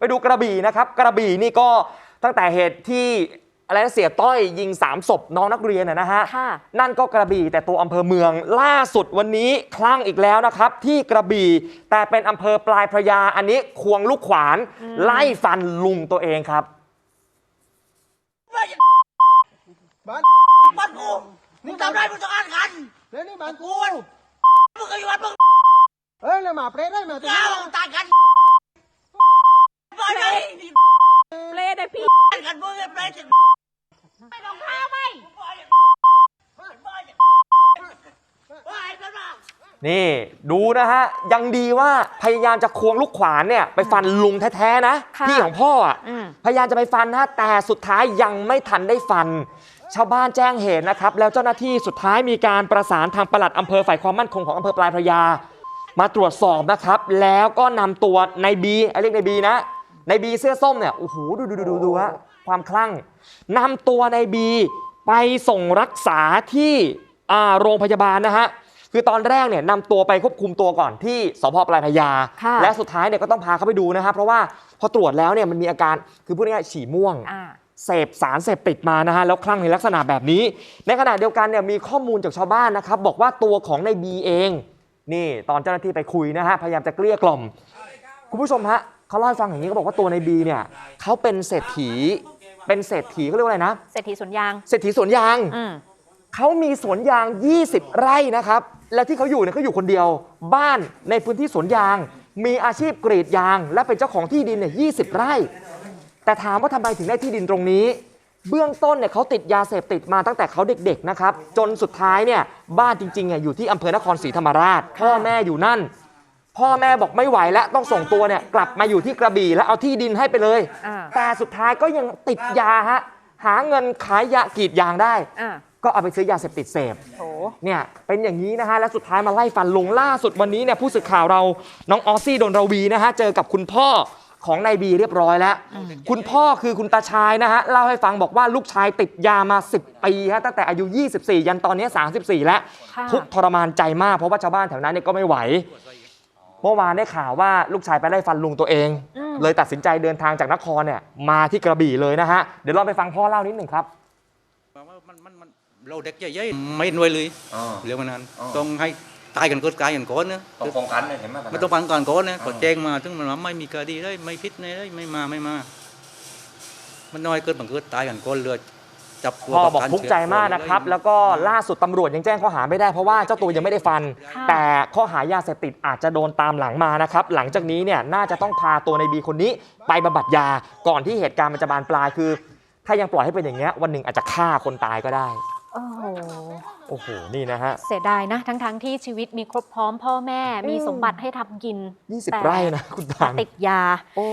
ไปดูกระบี่นะครับ กระบี่นี่ก็ตั้งแต่เหตุที่อะไรนะเสียต้อยยิง 3 ศพน้องนักเรียนนะนะฮะ ค่ะ นั่นก็กระบี่แต่ตัวอำเภอเมืองล่าสุดวันนี้คลั่งอีกแล้วนะครับ ที่กระบี่แต่เป็นอำเภอปลายพระยาอันนี้ควงลูกขวาน ไล่ฟันลุงตัวเองครับ บ้านบ้านกูมึงทำได้มึงต้องอ่านกันเล่นนี่บ้านกูกู มึงเคยอยู่บ้านมึงเอ้ยแล้วหมาเปรตได้มาตัวเจ้านี้มึงต่างกันบ้านไหนนี่ เปลได้พี่ต่างกันมึงไอ้เปรตไม่ต้องข้าวไหมบ้านบ้านบ้านบ้านกันมานี่ดูนะฮะ ยังดีว่าพยายามจะควงลูกขวานเนี่ยไปฟันลุงแท้ๆนะค่ะพี่ของพ่ออะอืมพยายามจะไปฟันนะแต่สุดท้ายยังไม่ทันได้ฟัน ชาวบ้านแจ้งเหตุนะครับ แล้วเจ้าหน้าที่สุดท้ายมีการประสานทางปลัดอำเภอฝ่ายความมั่นคงของอำเภอปลายพระยา มาตรวจสอบนะครับ แล้วก็นำตัวในบีไอ้เรียกในบีนะ ในบีเสื้อส้มเนี่ยโอ้โหดูดูดูดูดูฮะความคลั่งนำตัวในบีไปส่งรักษาที่อ่าโรงพยาบาลนะฮะคือตอนแรกเนี่ยนำตัวไปควบคุมตัวก่อนที่สพปลายพระยาค่ะและสุดท้ายเนี่ยก็ต้องพาเขาไปดูนะครับเพราะว่าพอตรวจแล้วเนี่ยมันมีอาการคือพูดง่ายๆฉี่ม่วงอ่าเสพสารเสพติดมานะฮะแล้วคลั่งในลักษณะแบบนี้ ในขณะเดียวกันเนี่ยมีข้อมูลจากชาวบ้านนะครับ บอกว่าตัวของในบีเอง นี่ตอนเจ้าหน้าที่ไปคุยนะฮะพยายามจะเกลี้ยกล่อม คุณผู้ชมฮะ เขาเล่าให้ฟังอย่างนี้เขาบอกว่าตัวในบีเนี่ยเขาเป็นเศรษฐี เป็นเศรษฐีเขาเรียกว่าอะไรนะ เศรษฐีสวนยาง เศรษฐีสวนยาง อืมเขามีสวนยาง 20 ไร่นะครับ และที่เขาอยู่เนี่ยเขาอยู่คนเดียว บ้านในพื้นที่สวนยาง มีอาชีพกรีดยาง และเป็นเจ้าของที่ดินเนี่ย20ไร่ แต่ถามว่าทำไมถึงได้ที่ดินตรงนี้ เบื้องต้นเนี่ยเขาติดยาเสพติดมาตั้งแต่เขาเด็กๆนะครับ จนสุดท้ายเนี่ยบ้านจริงๆเนี่ยอยู่ที่อำเภอนครศรีธรรมราช พ่อแม่อยู่นั่น พ่อแม่บอกไม่ไหวแล้วต้องส่งตัวเนี่ยกลับมาอยู่ที่กระบี่แล้วเอาที่ดินให้ไปเลย อ่า แต่สุดท้ายก็ยังติดยาฮะหาเงินขายยากรีดยางได้ อ่าก็เอาไปซื้อยาเสพติดเสพ โถ เนี่ยเป็นอย่างนี้นะฮะ และสุดท้ายมาไล่ฟันลุงล่าสุดวันนี้เนี่ยผู้สื่อข่าวเราน้องออสซี่ดนรวีนะฮะ เจอกับคุณพ่อของนายบีเรียบร้อยแล้ว คุณพ่อคือคุณตาชายนะฮะ เล่าให้ฟังบอกว่าลูกชายติดยามา 10 ปีฮะ ตั้งแต่อายุ 24 ยันตอนนี้ 34 แล้ว ค่ะ ทุกข์ทรมานใจมากเพราะว่าชาวบ้านแถวนั้นเนี่ยก็ไม่ไหว เมื่อวานได้ข่าวว่าลูกชายไปไล่ฟันลุงตัวเอง อืม เลยตัดสินใจเดินทางจากนครเนี่ยมาที่กระบี่เลยนะฮะ เดี๋ยวลองไปฟังพ่อเล่านิดหนึ่งครับบอกว่ามันมันมันเราเด็กใหญ่ๆไม่หน่วยเลยอ๋อเรื่องมันนั้นอ๋อต้องให้ตายกันก็ตายกันก่อนนะต้องป้องกันเลยเห็นไหมไม่ต้องฟังก่อนก่อนนะอ๋อก็แจ้งมาถึงมันว่าไม่มีคดี เลยไม่พิษเลยเลยไม่มาไม่มามันน้อยเกิดบังเกิดตายกันก่อนเลยจับตัวพ่อประบอกกันทุกข์ใจมากนะครับ แล้วก็ล่าสุดตำรวจยังแจ้งข้อหาไม่ได้เพราะว่าเจ้าตัวยังไม่ได้ฟันค่ะแต่ข้อหายาเสพติดอาจจะโดนตามหลังมานะครับ หลังจากนี้เนี่ยน่าจะต้องพาตัวในบีคนนี้ไปบำบัดยาก่อนที่เหตุการณ์มันจะบานปลายคือ ถ้ายังปล่อยให้เป็นอย่างเงี้ยวันหนึ่งอาจจะฆ่าคนตายก็ได้ โอ้โห โอ้โหนี่นะฮะ เสียดายนะ ทั้งๆที่ชีวิตมีครบพร้อมพ่อแม่มีอืมสมบัติให้ทำกินแต่20ไร่นะคุณตาลติดยา โอ้